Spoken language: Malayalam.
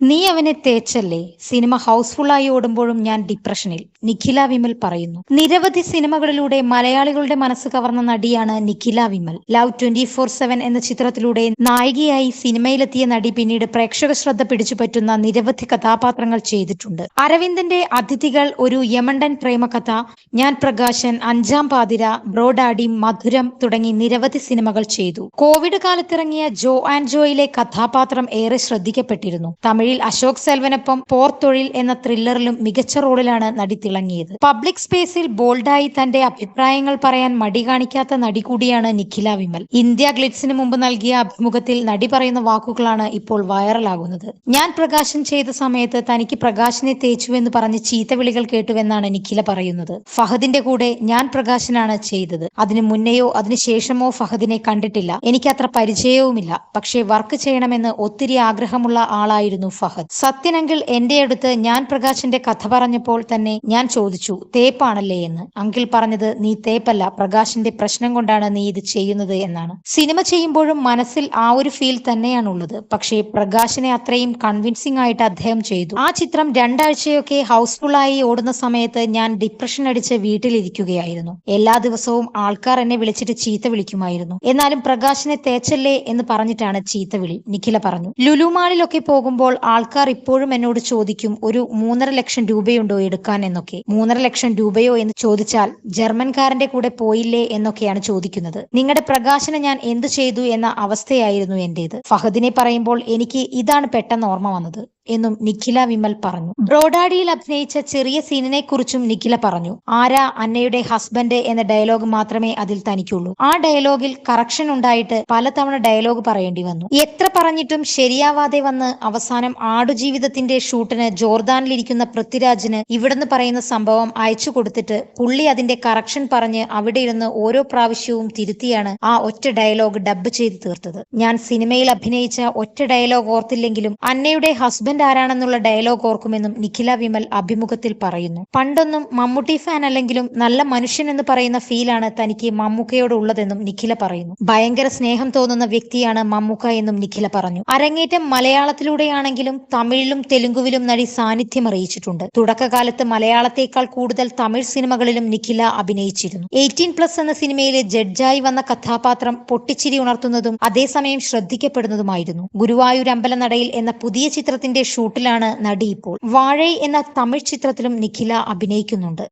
നീ അവനെ തേച്ചല്ലേ? സിനിമ ഹൗസ്ഫുള്ളായി ഓടുമ്പോഴും ഞാൻ ഡിപ്രഷനിൽ. നിഖില വിമൽ പറയുന്നു. നിരവധി സിനിമകളിലൂടെ മലയാളികളുടെ മനസ്സ് കവർന്ന നടിയാണ് Nikhila Vimal. Love twenty four seven എന്ന ചിത്രത്തിലൂടെ നായികയായി സിനിമയിലെത്തിയ നടി പിന്നീട് പ്രേക്ഷക ശ്രദ്ധ പിടിച്ചുപറ്റുന്ന നിരവധി കഥാപാത്രങ്ങൾ ചെയ്തിട്ടുണ്ട്. അരവിന്ദന്റെ അതിഥികൾ ഒരു യമണ്ടൻ പ്രേമകഥ ഞാൻ പ്രകാശൻ അഞ്ചാം പാതിര ബ്രോഡാഡി മധുരം തുടങ്ങി നിരവധി സിനിമകൾ ചെയ്തു. കോവിഡ് കാലത്തിറങ്ങിയ ജോ ആൻഡ് ജോയിലെ കഥാപാത്രം ഏറെ ശ്രദ്ധിക്കപ്പെട്ടിരുന്നു. തമിഴിൽ അശോക് സെൽവനൊപ്പം പോർ തൊഴിൽ എന്ന ത്രില്ലറിലും മികച്ച റോളിലാണ് നടി തിളങ്ങിയത്. പബ്ലിക് സ്പേസിൽ ബോൾഡായി തന്റെ അഭിപ്രായങ്ങൾ പറയാൻ മടി കാണിക്കാത്ത നടി കൂടിയാണ് നിഖില വിമൽ. ഇന്ത്യ ഗ്ലിറ്റ്സിന് മുമ്പ് നൽകിയ അഭിമുഖത്തിൽ നടി പറയുന്ന വാക്കുകളാണ് ഇപ്പോൾ വൈറലാകുന്നത്. ഞാൻ പ്രകാശൻ ചെയ്ത സമയത്ത് തനിക്ക് പ്രകാശിനെ തേച്ചുവെന്ന് പറഞ്ഞ് ചീത്തവിളികൾ കേട്ടുവെന്നാണ് നിഖില പറയുന്നത്. ഫഹദിന്റെ കൂടെ ഞാൻ പ്രകാശനാണ് ചെയ്തത്. അതിനു മുന്നെയോ അതിനുശേഷമോ ഫഹദിനെ കണ്ടിട്ടില്ല. എനിക്ക് അത്ര പരിചയവുമില്ല. പക്ഷേ വർക്ക് ചെയ്യണമെന്ന് ഒത്തിരി ആഗ്രഹമുള്ള ആളായിരുന്നു ഫഹദ്. സത്യനെങ്കിൽ എന്റെ അടുത്ത് ഞാൻ പ്രകാശിന്റെ കഥ പറഞ്ഞപ്പോൾ തന്നെ ഞാൻ ചോദിച്ചു തേപ്പാണല്ലേ എന്ന്. അങ്കിൾ പറഞ്ഞത് നീ തേപ്പല്ല പ്രകാശിന്റെ പ്രശ്നം കൊണ്ടാണ് നീ ഇത് ചെയ്യുന്നത് എന്നാണ്. സിനിമ ചെയ്യുമ്പോഴും മനസ്സിൽ ആ ഒരു ഫീൽ തന്നെയാണ് ഉള്ളത് പക്ഷേ പ്രകാശിനെ അത്രയും കൺവിൻസിംഗ് ആയിട്ട് അദ്ദേഹം ചെയ്തു. ആ ചിത്രം രണ്ടാഴ്ചയൊക്കെ ആയി ഓടുന്ന സമയത്ത് ഞാൻ ഡിപ്രഷൻ അടിച്ച് വീട്ടിലിരിക്കുകയായിരുന്നു. എല്ലാ ദിവസവും ആൾക്കാർ എന്നെ വിളിച്ചിട്ട് ചീത്ത വിളിക്കുമായിരുന്നു. എന്നാലും പ്രകാശിനെ തേച്ചല്ലേ എന്ന് പറഞ്ഞിട്ടാണ് ചീത്ത വിളി നിഖില പറഞ്ഞു. ലുലുമാളിലൊക്കെ പോകുമ്പോൾ ആൾക്കാർ ഇപ്പോഴും എന്നോട് ചോദിക്കും ഒരു മൂന്നര ലക്ഷം രൂപയുണ്ടോ എടുക്കാൻ? എന്നൊക്കെ. മൂന്നര ലക്ഷം രൂപയോ എന്ന് ചോദിച്ചാൽ ജർമ്മൻകാരന്റെ കൂടെ പോയില്ലേ? എന്നൊക്കെയാണ് ചോദിക്കുന്നത്. നിങ്ങളുടെ പ്രകാശനം ഞാൻ എന്തു ചെയ്തു? എന്ന അവസ്ഥയായിരുന്നു എന്റേത്. ഫഹദിനെ പറയുമ്പോൾ എനിക്ക് ഇതാണ് പെട്ടെന്ന് ഓർമ്മ വന്നത്. എന്നും നിഖില വിമൽ പറഞ്ഞു. ബ്രോഡാഡിയിൽ അഭിനയിച്ച ചെറിയ സീനിനെ കുറിച്ചും നിഖില പറഞ്ഞു. ആരാ അന്നയുടെ ഹസ്ബൻഡ് എന്ന ഡയലോഗ് മാത്രമേ അതിൽ തനിക്കുള്ളൂ. ആ ഡയലോഗിൽ കറക്ഷൻ ഉണ്ടായിട്ട് പലതവണ ഡയലോഗ് പറയേണ്ടി വന്നു. എത്ര പറഞ്ഞിട്ടും ശരിയാവാതെ വന്ന് അവസാനം ആടുജീവിതത്തിന്റെ ഷൂട്ടിന് ജോർദാനിലിരിക്കുന്ന പൃഥ്വിരാജിന് ഇവിടുന്ന് പറയുന്ന സംഭവം അയച്ചു കൊടുത്തിട്ട് പുള്ളി അതിന്റെ കറക്ഷൻ പറഞ്ഞ് അവിടെ ഇരുന്ന് ഓരോ പ്രാവശ്യവും തിരുത്തിയാണ് ആ ഒറ്റ ഡയലോഗ് ഡബ് ചെയ്ത് തീർത്തത്. ഞാൻ സിനിമയിൽ അഭിനയിച്ച ഒറ്റ ഡയലോഗ് ഓർത്തില്ലെങ്കിലും അന്നയുടെ ഹസ്ബൻഡ് ആരാണെന്നുള്ള ഡയലോഗ് ഓർക്കുമെന്നും നിഖില വിമൽ അഭിമുഖത്തിൽ പറയുന്നു. പണ്ടൊന്നും മമ്മൂട്ടി ഫാൻ അല്ലെങ്കിലും നല്ല മനുഷ്യൻ എന്ന് പറയുന്ന ഫീലാണ് തനിക്ക് മമ്മൂക്കയോട് ഉള്ളതെന്നും നിഖില പറയുന്നു. ഭയങ്കര സ്നേഹം തോന്നുന്ന വ്യക്തിയാണ് മമ്മൂക്ക എന്നും നിഖില പറഞ്ഞു. അരങ്ങേറ്റം മലയാളത്തിലൂടെയാണെങ്കിലും തമിഴിലും തെലുങ്കുവിലും നടി സാന്നിധ്യം അറിയിച്ചിട്ടുണ്ട്. തുടക്കകാലത്ത് മലയാളത്തേക്കാൾ കൂടുതൽ തമിഴ് സിനിമകളിലും നിഖില അഭിനയിച്ചിരുന്നു. എയ്റ്റീൻ പ്ലസ് എന്ന സിനിമയിലെ ജഡ്ജായി വന്ന കഥാപാത്രം പൊട്ടിച്ചിരി ഉണർത്തുന്നതും അതേസമയം ശ്രദ്ധിക്കപ്പെടുന്നതുമായിരുന്നു. ഗുരുവായൂർ അമ്പലനടയിൽ എന്ന പുതിയ ചിത്രത്തിന്റെ ഷൂട്ടിലാണ് നടി ഇപ്പോൾ. വാഴൈ എന്ന തമിഴ് ചിത്രത്തിലും നിഖില അഭിനയിക്കുന്നുണ്ട്.